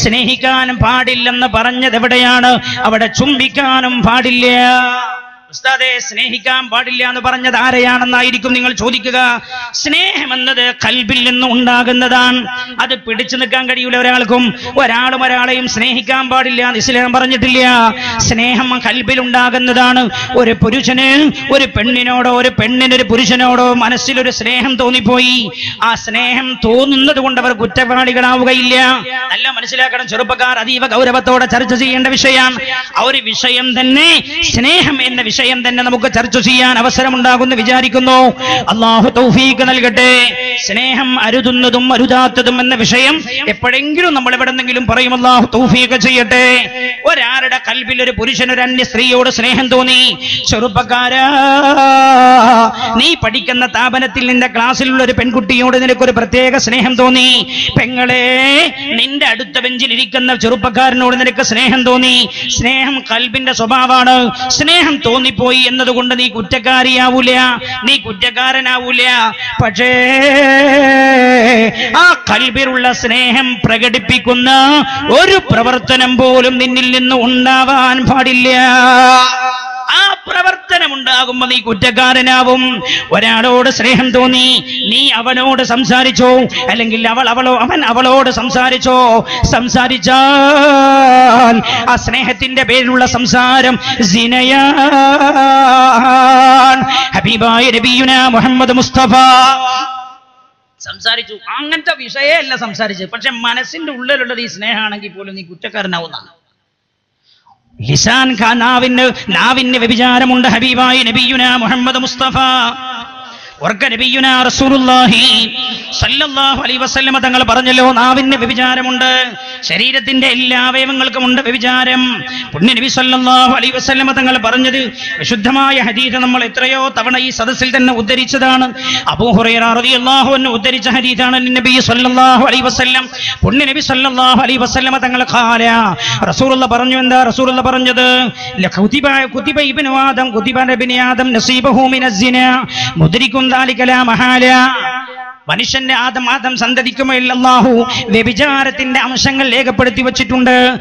സ്നേഹിക്കാനും പാടില്ലെന്ന് പറഞ്ഞത് എവിടെയാണ് അവിടെ ചുംബിക്കാനും പാടില്ല. ഉസ്താദെ സ്നേഹിക്കാൻ പാടില്ല എന്ന് പറഞ്ഞത് ആരെയാണെന്നായിരിക്കും നിങ്ങൾ ചോദിക്കുക. സ്നേഹം എന്നത് കൽബിൽ നിന്ന് ഉണ്ടാകുന്നതാണ്. അത് പിടിച്ചു നിൽക്കാൻ കഴിയൂല ഒരാൾക്കും. ഒരാളും ഒരാളെയും സ്നേഹിക്കാൻ പാടില്ല എന്ന് ഇസ്ലാം പറഞ്ഞിട്ടില്ല. സ്നേഹം കൽബിൽ ഉണ്ടാകുന്നതാണ്. ഒരു പുരുഷന് ഒരു പെണ്ണിനോടോ ഒരു പെണ്ണിന് ഒരു പുരുഷനോടോ മനസ്സിലൊരു സ്നേഹം തോന്നിപ്പോയി. ആ സ്നേഹം തോന്നുന്നത് കൊണ്ട് അവർ കുറ്റവാളികളാവുകയില്ല. നല്ല മനസ്സിലാക്കണം ചെറുപ്പക്കാർ അതീവ ഗൗരവത്തോടെ ചർച്ച ചെയ്യേണ്ട വിഷയമാണ്. ആ ഒരു വിഷയം തന്നെ സ്നേഹം എന്ന വിഷയം തന്നെ നമുക്ക് ചർച്ച ചെയ്യാൻ അവസരമുണ്ടാകുമെന്ന് വിചാരിക്കുന്നു. അള്ളാഹു തൗഫീക്ക് നൽകട്ടെ. സ്നേഹം അരുതുന്നതും അരുതാത്തതും എന്ന വിഷയം എപ്പോഴെങ്കിലും നമ്മൾ എവിടെന്നെങ്കിലും പറയും അള്ളാഹു തൗഫീക്ക് ചെയ്യട്ടെ. ഒരാളുടെ കൽവിൽ ഒരു പുരുഷൻ ഒരു അന്യ സ്ത്രീയോട് സ്നേഹം തോന്നി. ചെറുപ്പക്കാരാ നീ പഠിക്കുന്ന താപനത്തിൽ നിന്റെ ക്ലാസ്സിലുള്ള ഒരു പെൺകുട്ടിയോട് നിനക്കൊരു പ്രത്യേക സ്നേഹം തോന്നി. പെങ്ങളെ നിന്റെ അടുത്ത ബെഞ്ചിൽ ഇരിക്കുന്ന ചെറുപ്പക്കാരനോട് നിനക്ക് സ്നേഹം തോന്നി. സ്നേഹം കൽബിന്റെ സ്വഭാവമാണ്. സ്നേഹം തോന്നിപ്പോയി എന്നതുകൊണ്ട് നീ കുറ്റക്കാരിയാവൂല. നീ കുറ്റക്കാരനാവൂല. പക്ഷേ ആ കൽബിലുള്ള സ്നേഹം പ്രകടിപ്പിക്കുന്ന ഒരു പ്രവർത്തനം പോലും നിന്നിൽ നിന്ന് ഉണ്ടാവാൻ പാടില്ല. ആ പ്രവർത്തനം ഉണ്ടാകുമ്പോ നീ കുറ്റക്കാരനാവും. ഒരാളോട് സ്നേഹം തോന്നി നീ അവനോട് സംസാരിച്ചോ? അല്ലെങ്കിൽ അവൾ അവളോ അവൻ അവളോട് സംസാരിച്ചോ? സംസാരിച്ചാൽ ആ സ്നേഹത്തിന്റെ പേരിലുള്ള സംസാരം ഹബീബായ മുഹമ്മദ് മുസ്തഫ. സംസാരിച്ചു. അങ്ങനത്തെ വിഷയമല്ല സംസാരിച്ചത്. പക്ഷെ മനസ്സിന്റെ ഉള്ളിലുള്ളത് ഈ സ്നേഹമാണെങ്കിൽ പോലും നീ കുറ്റക്കാരനാവുന്നതാണ്. ലിസാൻ ഖാ നാവിന് നാവിന് വ്യഭിചാരമുണ്ട് ഹബീബായി നബിയുന മുഹമ്മദ് മുസ്തഫ. തങ്ങൾ പറഞ്ഞല്ലോ നാവിന് വ്യഭിചാരമുണ്ട് ശരീരത്തിന്റെ എല്ലാ അവയവങ്ങൾക്കും ഉണ്ട് വ്യഭിചാരം. പുണ്യ നബി സല്ലല്ലാഹു അലൈഹി വസല്ലമ തങ്ങൾ പറഞ്ഞത് വിശുദ്ധമായ ഹദീസ് നമ്മൾ എത്രയോ തവണ ഈ സദസ്സിൽ തന്നെ ഉദ്ധരിച്ചതാണ്. അബൂ റളിയല്ലാഹു അൻഹു ഉദ്ധരിച്ച ഹദീസാണ് നബി സല്ലാഹു അലൈഹി വസല്ലം. പുണ്യ നബി സല്ലല്ലാഹു അലൈഹി വസല്ലമ തങ്ങൾ ഖാല റസൂലുള്ള പറഞ്ഞു എന്താ? റസൂലുള്ള പറഞ്ഞത് ലഖുതിബ ലാ മഹാല മനുഷ്യന്റെ ആദം ആദം സന്തതിക്കുമോ ഇല്ലാഹു വ്യഭിചാരത്തിന്റെ അംശങ്ങൾ രേഖപ്പെടുത്തി വച്ചിട്ടുണ്ട്.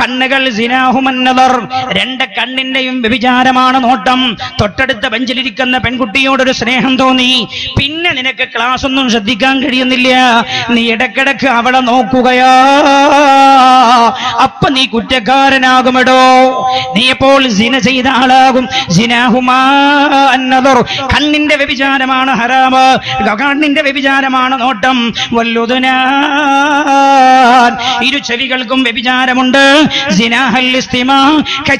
കണ്ണുകൾ രണ്ട് കണ്ണിന്റെയും വ്യഭിചാരമാണ് നോട്ടം. തൊട്ടടുത്ത ബെഞ്ചിലിരിക്കുന്ന പെൺകുട്ടിയോടൊരു സ്നേഹം തോന്നി. പിന്നെ നിനക്ക് ക്ലാസ് ഒന്നും ശ്രദ്ധിക്കാൻ കഴിയുന്നില്ല. നീ ഇടക്കിടക്ക് അവളെ നോക്കുകയാ. അപ്പൊ നീ കുറ്റക്കാരനാകുമെടോ? നീ എപ്പോൾ സിന ചെയ്ത ആളാകും? കണ്ണിന്റെ വ്യഭിചാരമാണ് ഹറാമ്. കണ്ണിന്റെ വ്യഭിചാരമാണ് നോട്ടം. വല്ലുദുനാൻ ഇരു ചെവികൾക്കും വ്യഭിചാരമുണ്ട്.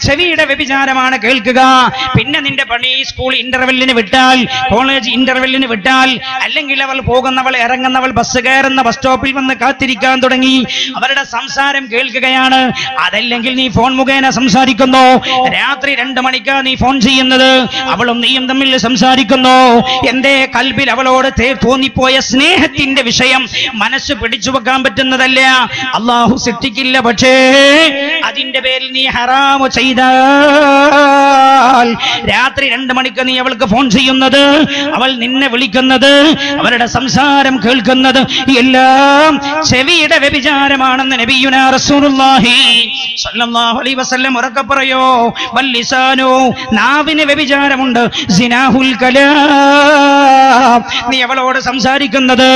ചെവിയുടെ വ്യഭിചാരമാണ് കേൾക്കുക. പിന്നെ നിന്റെ പണി സ്കൂൾ ഇന്റർവെല്ലിന് വിട്ടാൽ കോളേജ് ഇന്റർവെല്ലിന് വിട്ടാൽ അല്ലെങ്കിൽ അവൾ പോകുന്നവൾ ഇറങ്ങുന്നവൾ ബസ് കയറുന്ന ബസ് സ്റ്റോപ്പിൽ വന്ന് കാത്തിരിക്കാൻ തുടങ്ങി. അവരുടെ സംസാരം കേൾക്കുകയാണ്. അതല്ലെങ്കിൽ നീ ഫോൺ മുഖേന സംസാരിക്കുന്നു. രാത്രി രണ്ട് മണിക്കാ നീ ഫോൺ ചെയ്യുന്നത്. അവളും നീയും തമ്മിൽ സംസാരിക്കുന്നു. എന്റെ കൽബിൽ അവളോട് തോന്നിപ്പോയ സ്നേഹത്തിന്റെ വിഷയം മനസ്സ് പിടിച്ചു വെക്കാൻ പറ്റുന്നതല്ല. അള്ളാഹു സിദ്ധിക്കില്ല പക്ഷേ അതിന്റെ പേരിൽ നീ ഹറാമു ചെയ്താൽ രാത്രി രണ്ട് മണിക്ക് നീ അവൾക്ക് ഫോൺ ചെയ്യുന്നത് അവൾ നിന്നെ വിളിക്കുന്നത് അവരുടെ സംസാരം കേൾക്കുന്നത് എല്ലാം ചെവിയുടെ വ്യഭിചാരമാണെന്ന് നബിയുന റസൂലുള്ളാഹി അലൈഹി വസല്ലം ഉറക്കെ പറയോ? വല്ലിസാനോ നാവിന് വ്യഭിചാരമുണ്ട്. സിനാഹുൽ കലാം. നീ അവളോട് സംസാരിക്കുന്നത്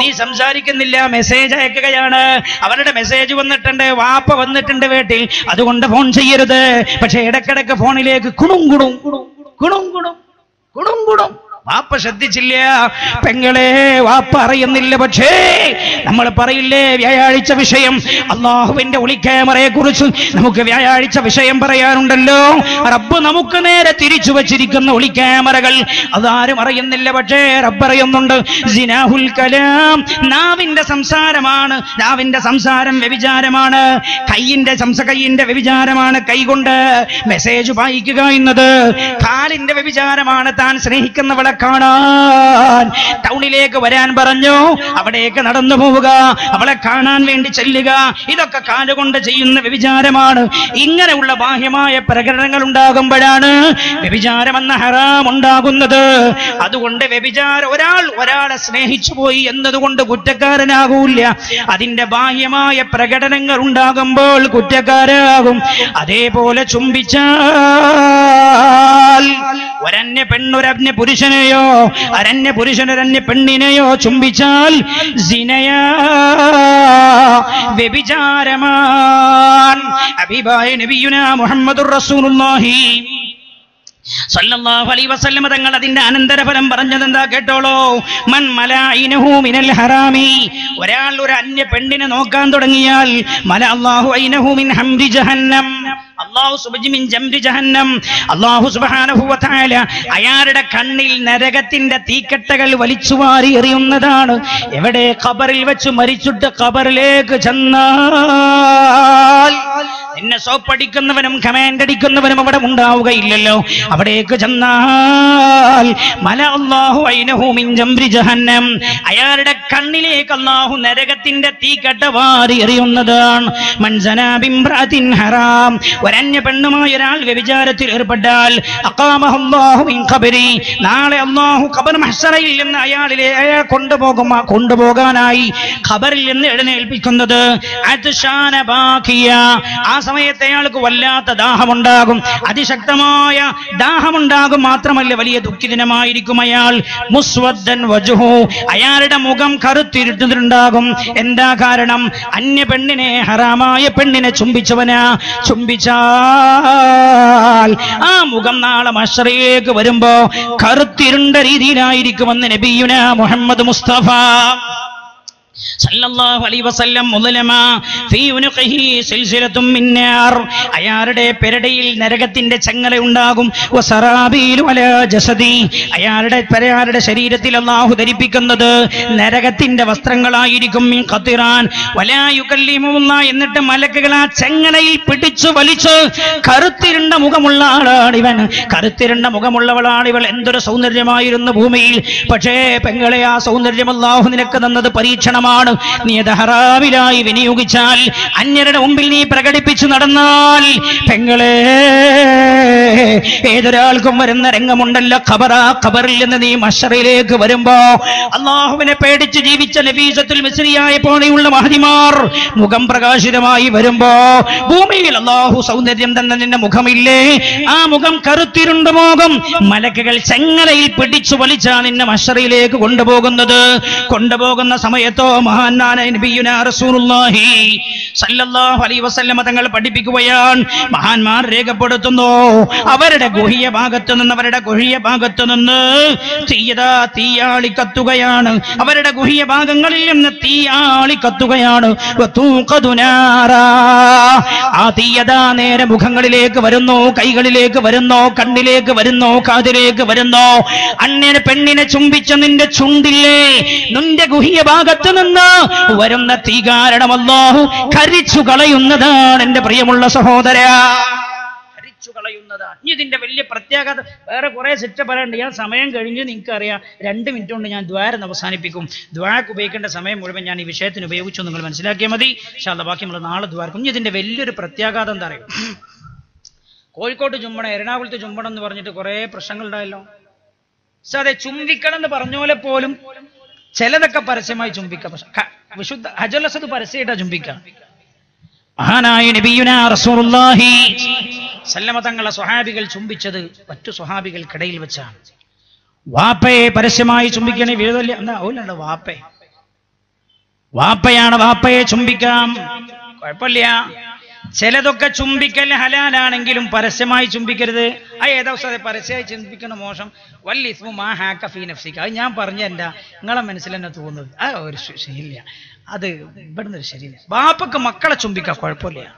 നീ സംസാരിക്കുന്നില്ല മെസ്സേജ് അയക്കുകയാണ്. അവരുടെ മെസ്സേജ് വന്നിട്ടുണ്ട് വാപ്പ വന്നിട്ടുണ്ട് വീട്ടിൽ. അതുകൊണ്ട് ഫോൺ ചെയ്യരുത്. പക്ഷെ ഇടക്കിടക്ക് ഫോണിലേക്ക് കുണും കുണും കുണും കുണും. വാപ്പ ശ്രദ്ധിച്ചില്ല? പെങ്ങളെ വാപ്പ അറിയുന്നില്ല പക്ഷേ നമ്മൾ പറയില്ലേ വ്യാഴാഴ്ച വിഷയം? അള്ളാഹുവിന്റെ ഒളിക്യാമറയെ കുറിച്ച് നമുക്ക് വ്യാഴാഴ്ച വിഷയം പറയാനുണ്ടല്ലോ. റബ്ബ് നമുക്ക് നേരെ തിരിച്ചു വച്ചിരിക്കുന്ന ഒളിക്യാമറകൾ അതാരും അറിയുന്നില്ല പക്ഷേ റബ്ബ് അറിയുന്നുണ്ട്. സിനാഹുൽ കലാം നാവിന്റെ സംസാരമാണ്. നാവിന്റെ സംസാരം വ്യഭിചാരമാണ്. കൈയിന്റെ സംസ കൈയിന്റെ വ്യഭിചാരമാണ് കൈകൊണ്ട് മെസ്സേജ് വായിക്കുക എന്നത്. കാലിന്റെ വ്യഭിചാരമാണ് താൻ സ്നേഹിക്കുന്നവളെ കാണാ വരാൻ ടൗണിലേക്ക് വരാൻ പറഞ്ഞു. അവിടേക്ക് നടന്നു പോവുക. അവളെ കാണാൻ വേണ്ടി ചെല്ലുക. ഇതൊക്കെ കാലുകൊണ്ട് ചെയ്യുന്ന വ്യഭിചാരമാണ്. ഇങ്ങനെയുള്ള ബാഹ്യമായ പ്രകടനങ്ങൾ ഉണ്ടാകുമ്പോഴാണ് വ്യഭിചാരം എന്ന ഹറാം ഉണ്ടാകുന്നത്. അതുകൊണ്ട് വ്യഭിചാരം ഒരാൾ ഒരാളെ സ്നേഹിച്ചു പോയി എന്നതുകൊണ്ട് കുറ്റക്കാരനാകൂല്ല. അതിന്റെ ബാഹ്യമായ പ്രകടനങ്ങൾ ഉണ്ടാകുമ്പോൾ കുറ്റക്കാരാകും. അതേപോലെ ചുംബിച്ചാൽ ഒരന്യ പെണ്ണൊരന്യ പുരുഷനെയോ അരന്യ പുരുഷനരന്യ പെണ്ണിനെയോ ചുംബിച്ചാൽ സിനയാ വ്യഭിചാരമാൻ. അബീബായ നബിയുന മുഹമ്മദുർ തങ്ങൾ അതിന്റെ അനന്തരഫലം പറഞ്ഞത് എന്താ കേട്ടോളൂ ഹറാമി. ഒരാൾ ഒരു അന്യ പെണ്ണിനെ നോക്കാൻ തുടങ്ങിയാൽ മല അല്ലാഹു ഐനഹു മിൻ ഹംരി ജഹന്നം. അയാളുടെ കണ്ണിൽ നരകത്തിന്റെ തീക്കട്ടകൾ വലിച്ചുവാരി എറിയുന്നതാണ്. എവിടെ ഖബറിൽ വെച്ച് മരിച്ചിട്ട് ഖബറിലേക്ക് ചെന്നാൽ നിന്നെ സോപ്പടിക്കുന്നവനും കമാൻഡ് അടിക്കുന്നവനും അവിടെ ഉണ്ടാവുകയില്ലല്ലോ. അവിടേക്ക് ചെന്നാൽ മല ജഹന്നം. അയാളുടെ കണ്ണിലേക്ക് അള്ളാഹു നരകത്തിന്റെ തീ വാരി എറിയുന്നതാണ്. ഹറാം. ഒരന്യ പെണ്ണുമായ ഒരാൾ വ്യഭിചാരത്തിൽ ഏർപ്പെട്ടാൽ ഖബരി. നാളെ അള്ളാഹു ഖബർ മഹ്സറയിൽ നിന്ന് അയാളിലെ അയാൾ കൊണ്ടുപോകും കൊണ്ടുപോകാനായി ഖബറിൽ നിന്ന് എഴുന്നേൽപ്പിക്കുന്നത്. ബാക്കിയ ആ സമയത്ത് അയാൾക്ക് വല്ലാത്ത ദാഹമുണ്ടാകും. അതിശക്തമായ ദാഹമുണ്ടാകും മാത്രമല്ല വലിയ ദുഃഖിതനമായിരിക്കും അയാൾ. മുസ്വദ്ദൻ വജുഹു. അയാളുടെ മുഖം കറുത്തിരുട്ടുന്നുണ്ടാകും. എന്താ കാരണം? അന്യ പെണ്ണിനെ ഹറാമായ പെണ്ണിനെ ചുംബിച്ചവനാ. ചുംബിച്ചാൽ ആ മുഖം നാളെ മഷറയിലേക്ക് വരുമ്പോ കറുത്തിരുണ്ട രീതിയിലായിരിക്കുമെന്ന് നബിയുന മുഹമ്മദ് മുസ്തഫ. അയാളുടെ പെരടയിൽ നരകത്തിന്റെ ചങ്ങല ഉണ്ടാകും. അയാളുടെ അയാളുടെ ശരീരത്തിൽ അല്ലാഹു ധരിപ്പിക്കുന്നത് നരകത്തിന്റെ വസ്ത്രങ്ങളായിരിക്കും. എന്നിട്ട് മലക്കുകൾ ആ ചങ്ങലയിൽ പിടിച്ചു വലിച്ച് കറുത്തിരുണ്ട മുഖമുള്ള ആളാണ് ഇവൻ കറുത്തിരുണ്ട മുഖമുള്ളവളാണ് ഇവൾ എന്തൊരു സൗന്ദര്യമായിരുന്നു ഭൂമിയിൽ. പക്ഷേ പെങ്ങളെ ആ സൗന്ദര്യം അള്ളാഹു നിനക്ക് തന്നത് പരീക്ഷണമാണ് നീ അത് ഹറാമിലായി വിനിയോഗിച്ചാൽ അന്യരുടെ മുമ്പിൽ നീ പ്രകടിപ്പിച്ചു നടന്നാൽ പെങ്ങളെ ഏതൊരാൾക്കും വരുന്ന രംഗമുണ്ടല്ലോ. ഖബറാ ഖബറിൽ നിന്ന് നീ മഷറിലേക്ക് വരുമ്പോ അള്ളാഹുവിനെ പേടിച്ച് ജീവിച്ച നബീസത്തുൽ മിസ്രിയായ പോലെയുള്ള മഹതിമാർ മുഖം പ്രകാശിതമായി വരുമ്പോ ഭൂമിയിൽ അള്ളാഹു സൗന്ദര്യം തന്നെ നിന്റെ മുഖമില്ലേ? ആ മുഖം കറുത്തിരുണ്ട മുഖം മലക്കുകൾ ചെങ്ങലയിൽ പിടിച്ചു വലിച്ചാ നിന്നെ മഷറിയിലേക്ക് കൊണ്ടുപോകുന്നത്. കൊണ്ടുപോകുന്ന സമയത്തോ മഹാനാന നബിയുനാ റസൂലുള്ളാഹി സല്ലല്ലാഹു അലൈഹി വസല്ലമ തങ്ങൾ പഠിപ്പിക്കുകയാണ്. മഹാന്മാർ രേഖപ്പെടുത്തുന്നു അവരുടെ ഗുഹ്യ ഭാഗത്ത് നിന്ന് അവരുടെ ഗുഹ്യ ഭാഗത്ത് നിന്ന് തീയതാ തീയാളി കത്തുകയാണ്. അവരുടെ ഗുഹ്യ ഭാഗങ്ങളിൽ നിന്ന് തീയാളി കത്തുകയാണ്. ആ തീയതാ നേരെ മുഖങ്ങളിലേക്ക് വരുന്നു കൈകളിലേക്ക് വരുന്നു കണ്ണിലേക്ക് വരുന്നു കാതിലേക്ക് വരുന്നു. അണ്ണിനെ പെണ്ണിനെ ചുംബിച്ച നിന്റെ ചുണ്ടില്ലേ? നിന്റെ ഗുഹ്യ ഭാഗത്ത് നിന്ന് വരുന്ന തീ കാരണം അള്ളാഹു കരിച്ചു കളയുന്നതാണ് എന്റെ പ്രിയമുള്ള സഹോദര. കളയുന്നതാണ്. ഇനി ഇതിന്റെ വലിയ പ്രത്യേകത വേറെ കുറെ സിറ്റ പറയാനുണ്ട് ഞാൻ സമയം കഴിഞ്ഞ് നിങ്ങൾക്ക് അറിയാം രണ്ട് മിനിറ്റ് കൊണ്ട് ഞാൻ ദ്വാരം അവസാനിപ്പിക്കും. ദ്വാരക്ക് ഉപയോഗിക്കേണ്ട സമയം മുഴുവൻ ഞാൻ ഈ വിഷയത്തിന് ഉപയോഗിച്ചു നിങ്ങൾ മനസ്സിലാക്കിയാൽ മതി. ശാല ബാക്കി നമ്മൾ നാളെ ദ്വാരക്കും. ഇനി ഇതിന്റെ വലിയൊരു പ്രത്യാഘാതം എന്താ അറിയും? കോഴിക്കോട്ട് ചുമ്പണം എറണാകുളത്ത് ചുമ്പണം എന്ന് പറഞ്ഞിട്ട് കുറെ പ്രശ്നങ്ങളുണ്ടായല്ലോ പക്ഷെ അതെ ചുംബിക്കണം എന്ന് പറഞ്ഞ പോലെ പോലും ചിലതൊക്കെ പരസ്യമായി ചുംബിക്കാം. വിശുദ്ധ ഹജലസത് പരസ്യമായിട്ടാ ചുംബിക്കാം മഹാനായ നബിയുന റസൂലുള്ളാഹി സല്ലമ തങ്ങളെ സ്വഹാബികൾ ചുംബിച്ചത് മറ്റു സ്വഹാബികൾക്കിടയിൽ വെച്ചാണ്. വാപ്പയെ പരസ്യമായി ചുംബിക്കണേ വിരോധമില്ല എന്നാ ഓലുണ്ട് വാപ്പേ. വാപ്പയാണ് വാപ്പയെ ചുംബിക്കാം. കുഴപ്പമില്ല. ചിലതൊക്കെ ചുംബിക്കൽ ഹലാലാണെങ്കിലും പരസ്യമായി ചുംബിക്കരുത്. ആ ഏതാ ഉസ്താദെ? പരസ്യമായി ചുംബിക്കുന്ന മോശം. വല്ലിസ്മു മാ ഹാക്ക നഫ്സിക്ക അത് ഞാൻ പറഞ്ഞ എന്താ? നിങ്ങളെ മനസ്സിൽ തന്നെ തോന്നുന്നത്. ആ ഒരു ശരിയില്ല. അത് ഇവിടുന്ന് ഒരു ശരിയില്ല. ബാപ്പക്ക് മക്കളെ ചുംബിക്കാം കുഴപ്പമില്ല.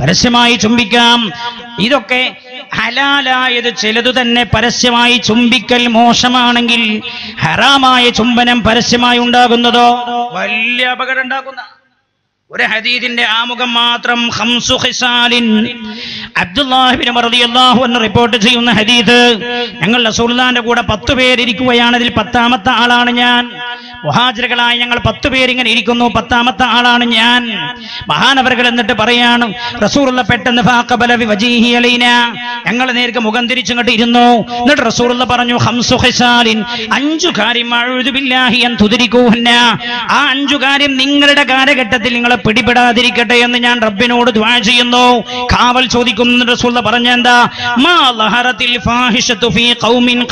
പരസ്യമായി ചുംബിക്കാം. ഇതൊക്കെ ഹലാലായത് ചിലതു തന്നെ പരസ്യമായി ചുംബിക്കൽ മോശമാണെങ്കിൽ ഹറാമായ ചുംബനം പരസ്യമായി ഉണ്ടാകുന്നതോ? വലിയ അപകടം ഉണ്ടാക്കുന്ന ഒരു ഹദീദിന്റെ ആമുഖം മാത്രം ഹംസു ഖിസാലിൻ. അബ്ദുല്ലാഹിബിൻ റളിയല്ലാഹു എന്ന് റിപ്പോർട്ട് ചെയ്യുന്ന ഹദീദ് ഞങ്ങളുടെ റസൂലുള്ളാഹിന്റെ കൂടെ പത്ത് പേരിരിക്കുകയാണ് അതിൽ പത്താമത്തെ ആളാണ് ഞാൻ. മുഹാജിറുകളായി ഞങ്ങൾ പത്ത് പേരിങ്ങനെ ഇരിക്കുന്നു. പത്താമത്തെ ആളാണ് ഞാൻ. മഹാനവറുകൾ എന്നിട്ട് പറയാണ് റസൂറുള്ള പെട്ടെന്ന് ഞങ്ങൾ നേർക്ക് മുഖം തിരിച്ചങ്ങോട്ട് ഇരുന്നു. എന്നിട്ട് റസൂറുള്ള പറഞ്ഞു ഹംസു ഖിസാലിൻ. അഞ്ചു കാര്യം ആ അഞ്ചു കാര്യം നിങ്ങളുടെ കാലഘട്ടത്തിൽ നിങ്ങളെ പിടിപെടാതിരിക്കട്ടെ എന്ന് ഞാൻ റബ്ബിനോട് ദ്വാ ചെയ്യുന്നു. കാവൽ ചോദിക്കുന്നു. റസൂലുള്ള പറഞ്ഞെന്താ മാ ലഹറത്തിൽ ഖൗമിൻ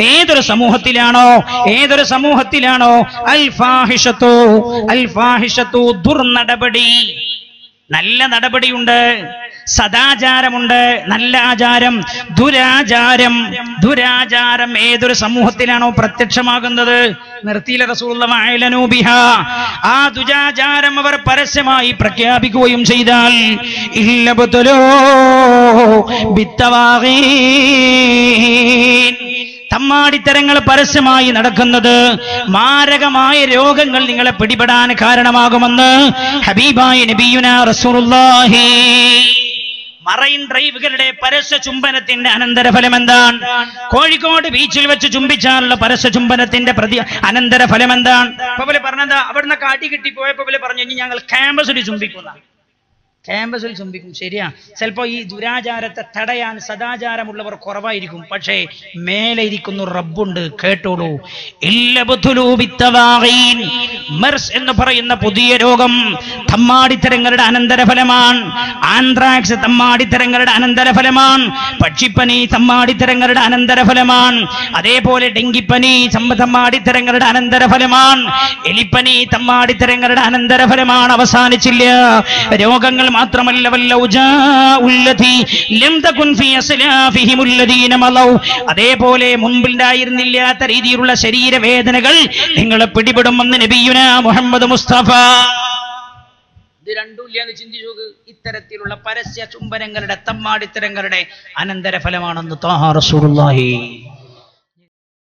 ഏതൊരു സമൂഹത്തിലാണോ ഏതൊരു സമൂഹത്തിലാണോ അൽ ഫാഹിഷത്തു അൽഫാഹിഷത്തു ദുർനടപടി. നല്ല നടപടിയുണ്ട്. സദാചാരമുണ്ട്. നല്ല ആചാരം. ദുരാചാരം. ദുരാചാരം ഏതൊരു സമൂഹത്തിലാണോ പ്രത്യക്ഷമാകുന്നത്? നിർത്തിയില്ല റസൂലുള്ളാഹിലനൂബിഹ ആ ദുരാചാരം അവർ പരസ്യമായി പ്രഖ്യാപിക്കുകയും ചെയ്താൽ ഇല്ലബുതുലോ ബിത്തവാഗീൻ. തമ്മാടിത്തരങ്ങൾ പരസ്യമായി നടക്കുന്നത് മാരകമായ രോഗങ്ങൾ നിങ്ങളെ പിടിപെടാൻ കാരണമാകുമെന്ന് ഹബീബായ നബിയുന റസൂലുള്ളാഹി. മറൈൻ ഡ്രൈവുകളുടെ പരസ്യ ചുംബനത്തിന്റെ അനന്തരഫലം എന്താണ്? കോഴിക്കോട് ബീച്ചിൽ വെച്ച് ചുംബിച്ചാലുള്ള പരസ്യ ചുംബനത്തിന്റെ പ്രതി അനന്തരഫലം എന്താണ്? ഇപ്പൊ പറഞ്ഞെന്താ അവിടുന്ന് കാട്ടി കിട്ടി പോയപ്പോ പറഞ്ഞു ഞങ്ങൾ ക്യാമ്പസിൽ ചുംബിക്കുന്ന ക്യാമ്പസിൽ ചുംബിക്കും. ശരിയാ. ചിലപ്പോ ഈ ദുരാചാരത്തെ തടയാൻ സദാചാരമുള്ളവർ കുറവായിരിക്കും. പക്ഷേ മേലെ ഇരിക്കുന്നു റബ്ബുണ്ട്. കേട്ടോളൂ. എന്ന് പറയുന്ന പുതിയ രോഗം തമ്മാടിത്തരങ്ങളുടെ അനന്തരഫലമാണ് ആന്ത്രാക്സ് തമ്മാടിത്തരങ്ങളുടെ അനന്തരഫലമാണ് പക്ഷിപ്പനി തമ്മാടിത്തരങ്ങളുടെ അനന്തരഫലമാണ് അതേപോലെ ഡെങ്കിപ്പനി തമ്മാടിത്തരങ്ങളുടെ അനന്തരഫലമാണ് എലിപ്പനി തമ്മാടിത്തരങ്ങളുടെ അനന്തരഫലമാണ് അവസാനിച്ചില്ല. രോഗങ്ങൾ മാത്രമല്ല. അതേപോലെ മുൻപിലുണ്ടായിരുന്നില്ലാത്ത രീതിയിലുള്ള ശരീരവേദനകൾ നിങ്ങളെ പിടിപെടുമെന്ന് നബിയുന മുഹമ്മദ് മുസ്തഫ. ഇത് രണ്ടുമില്ല എന്ന് ചിന്തിച്ചു നോക്ക്. ഇത്തരത്തിലുള്ള പരസ്യ ചുംബനങ്ങളുടെ തമ്മാടിത്തരങ്ങളുടെ അനന്തരഫലമാണെന്ന് ഫലമാണെന്ന് റസൂലുള്ളാഹി.